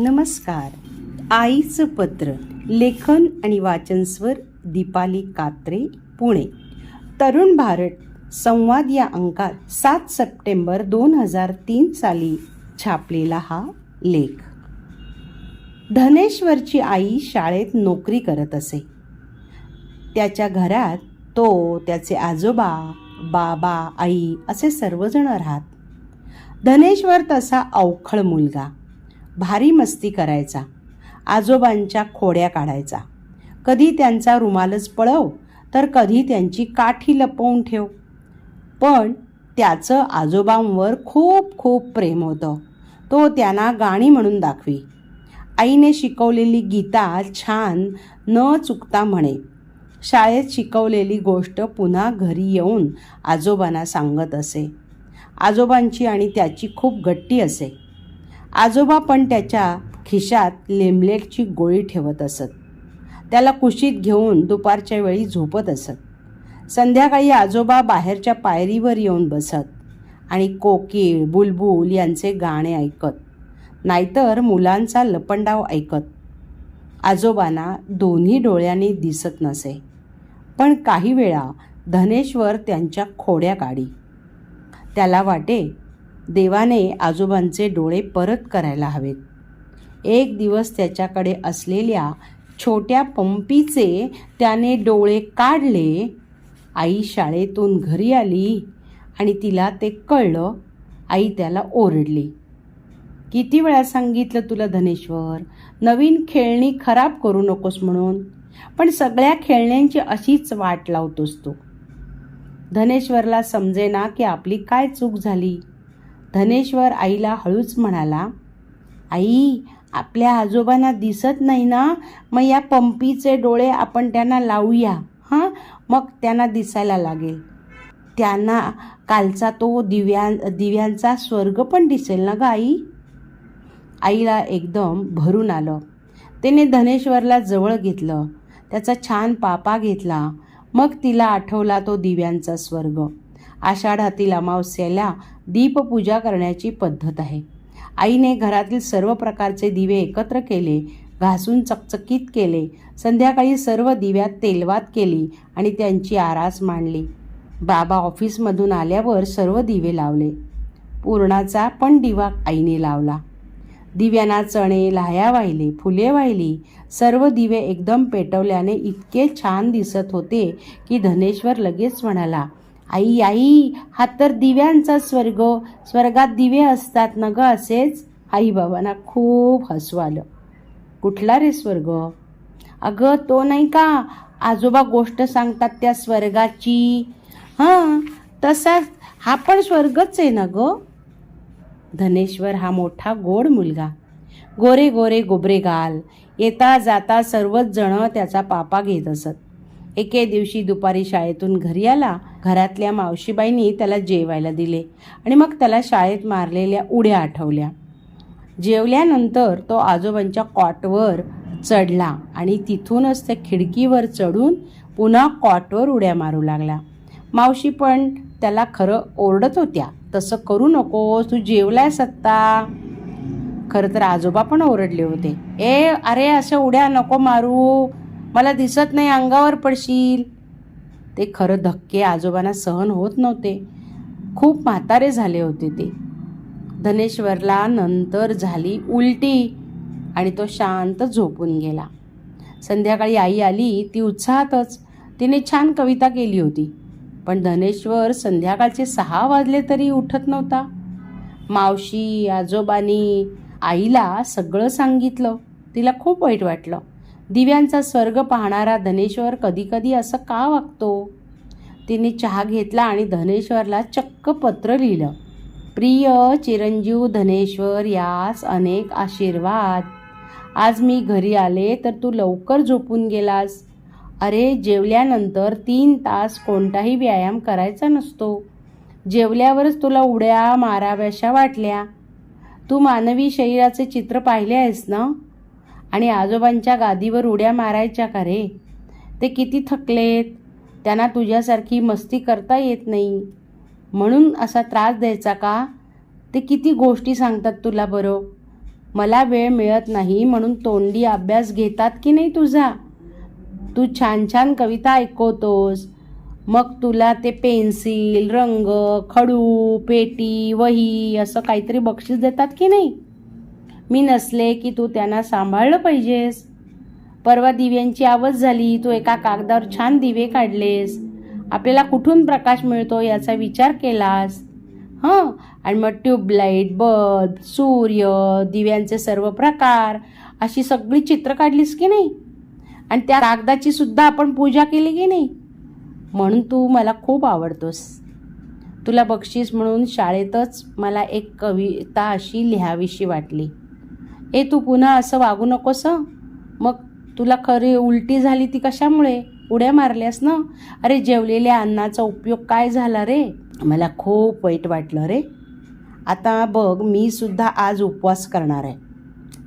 नमस्कार. आईचं पत्र लेखन आणि वाचनस्वर दीपाली कात्रे पुणे. तरुण भारत संवाद या अंकात सात सप्टेंबर दोन हजार तीन साली छापलेला हा लेख. धनेश्वरची आई शाळेत नोकरी करत असे. त्याच्या घरात तो त्याचे आजोबा बाबा आई असे सर्वजण राहत. धनेश्वर तसा अवखळ मुलगा. भारी मस्ती करायचा. आजोबांच्या खोड्या काढायचा. कधी त्यांचा रुमालच पळव तर कधी त्यांची काठी लपवून ठेव. पण त्याचं आजोबांवर खूप खूप प्रेम होतं. तो त्यांना गाणी म्हणून दाखवी. आईने शिकवलेली गीता छान न चुकता म्हणे. शाळेत शिकवलेली गोष्ट पुन्हा घरी येऊन आजोबांना सांगत असे. आजोबांची आणि त्याची खूप गट्टी असे. आजोबा पण त्याच्या खिशात लेमलेटची गोळी ठेवत असत. त्याला कुशीत घेऊन दुपारच्या वेळी झोपत असत. संध्याकाळी आजोबा बाहेरच्या पायरीवर येऊन बसत आणि कोकिळ बुलबुल यांचे गाणे ऐकत नाहीतर मुलांचा लपंडाव ऐकत. आजोबांना दोन्ही डोळ्यांनी दिसत नसे. पण काही वेळा धनेश्वर त्यांच्या खोड्या काढी. त्याला वाटे देवाने आजोबांचे डोळे परत करायला हवेत. एक दिवस त्याच्याकडे असलेल्या छोट्या पंपीचे त्याने डोळे काढले. आई शाळेतून घरी आली आणि तिला ते कळलं. आई त्याला ओरडली. किती वेळा सांगितलं तुला धनेश्वर? नवीन खेळणी खराब करू नकोस म्हणून. पण सगळ्या खेळण्यांची अशीच वाट लावतोस तो. धनेश्वरला समजेना की आपली काय चूक झाली. धनेश्वर आईला हळूच म्हणाला आई आपल्या आजोबांना दिसत नाही ना? मग या पंपीचे डोळे आपण त्यांना लावूया हां? मग त्यांना दिसायला लागेल. त्यांना कालचा तो दिव्यां दिव्यांचा स्वर्ग पण दिसेल ना ग आई? आईला एकदम भरून आलं. तिने धनेश्वरला जवळ घेतलं. त्याचा छान पापा घेतला. मग तिला आठवला तो दिव्यांचा स्वर्ग. आषाढातील अमावस्येला दीपपूजा करण्याची पद्धत आहे. आईने घरातील सर्व प्रकारचे दिवे एकत्र केले घासून चकचकीत केले. संध्याकाळी सर्व दिव्यात तेलवात केली आणि त्यांची आरास मांडली. बाबा ऑफिसमधून आल्यावर सर्व दिवे लावले. पूर्णाचा पण दिवा आईने लावला. दिव्यांना चणे लाह्या वाहिले फुले वाहिली. सर्व दिवे एकदम पेटवल्याने इतके छान दिसत होते की धनेश्वर लगेच म्हणाला आई आई हा तर दिव्यांचा स्वर्ग. स्वर्गात दिवे असतात ना ग असेच? आई बाबांना खूप हसू आलं. कुठला रे स्वर्ग? अगं तो नाही का? आजोबा गोष्ट सांगतात त्या स्वर्गाची. हां तसाच हा पण स्वर्गच आहे ना ग? धनेश्वर हा मोठा गोड मुलगा. गोरे गोरे गोबरे गाल. येता जाता सर्वच जण त्याचा पापा घेत असत. एके दिवशी दुपारी शाळेतून घरी आला. घरातल्या मावशीबाईंनी त्याला जेवायला दिले आणि मग त्याला शाळेत मारलेल्या उड्या आठवल्या. जेवल्यानंतर तो आजोबांच्या कॉटवर चढला आणि तिथूनच त्या खिडकीवर चढून पुन्हा कॉटवर उड्या मारू लागला. मावशी पण त्याला खरं ओरडत होत्या तसं करू नकोस तू जेवलायस आत्ता खरं तर आजोबा पण ओरडले होते. ए अरे अशा उड्या नको मारू. मला दिसत नाही अंगावर पडशील. ते खरं धक्के आजोबांना सहन होत नव्हते. खूप म्हातारे झाले होते ते. धनेश्वरला नंतर झाली उलटी आणि तो शांत झोपून गेला. संध्याकाळी आई आली ती उत्साहातच. तिने छान कविता केली होती पण धनेश्वर संध्याकाळचे सहा वाजले तरी उठत नव्हता. मावशी आजोबानी आईला सगळं सांगितलं. तिला खूप वाईट वाटलं. दिव्यांचा स्वर्ग पाहणारा धनेश्वर कधीकधी असं का वागतो? तिने चहा घेतला आणि धनेश्वरला चक्क पत्र लिहिलं. प्रिय चिरंजीव धनेश्वर यास अनेक आशीर्वाद. आज मी घरी आले तर तू लवकर झोपून गेलास. अरे जेवल्यानंतर तीन तास कोणताही व्यायाम करायचा नसतो. जेवल्यावरच तुला उड्या माराव्याशा वाटल्या. तू मानवी शरीराचे चित्र पाहिले आहेस ना? आणि आजोबांच्या गादीवर उड्या मारायच्या का रे? ते किती थकलेत. त्यांना तुझ्यासारखी मस्ती करता येत नाही. म्हणून असा त्रास द्यायचा का? ते किती गोष्टी सांगतात तुला बरं. मला वेळ मिळत नाही म्हणून तोंडी अभ्यास घेतात की नाही तुझा? तू छान छान कविता ऐकवतोस. मग तुला ते पेन्सिल रंग खडू पेटी वही असं काहीतरी बक्षीस देतात की नाही? मी नसले की तू त्यांना सांभाळलं पाहिजेस. परवा दिव्यांची आवज झाली तू एका कागदावर छान दिवे काढलेस. आपल्याला कुठून प्रकाश मिळतो याचा विचार केलास? हं आणि मग ट्यूबलाईट बल्ब सूर्य दिव्यांचे सर्व प्रकार अशी सगळी चित्र काढलीस की नाही? आणि त्या कागदाची सुद्धा आपण पूजा केली की नाही? म्हणून तू मला खूप आवडतोस. तुला बक्षीस म्हणून शाळेतच मला एक कविता अशी लिहावीशी वाटली. ए तू पुन्हा असं वागू नकोस मग तुला खरी उलटी झाली ती कशामुळे? उड्या मारल्यास ना? अरे जेवलेल्या अन्नाचा उपयोग काय झाला रे? मला खूप वाईट वाटलं रे. आता बघ मी सुद्धा आज उपवास करणार आहे.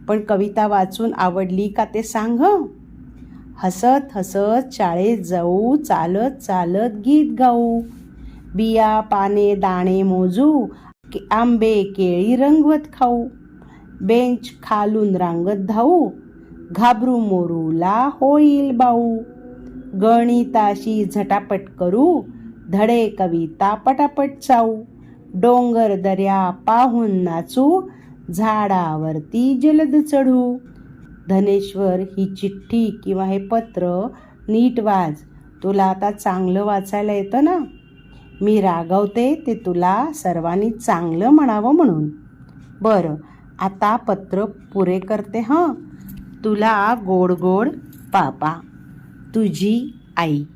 पण कविता वाचून आवडली का ते सांग हसत हसत शाळेत जाऊ चालत चालत गीत गाऊ. बिया पाने दाणे मोजू आंबे केळी रंगवत खाऊ. बेंच खालून रांगत धावू घाबरू मोरूला होईल बाऊ. गणिताशी झटापट करू धडे कविता पटापट चाऊ. डोंगर दर्या पाहून नाचू झाडावरती जलद चढू. धनेश्वर ही चिठ्ठी किंवा हे पत्र नीट वाच तुला आता चांगलं वाचायला येतं ना? मी रागवते ते तुला सर्वांनी चांगलं म्हणावं म्हणून. बरं आता पत्र पुरे करते हां? तुला गोड गोड पापा. तुझी आई.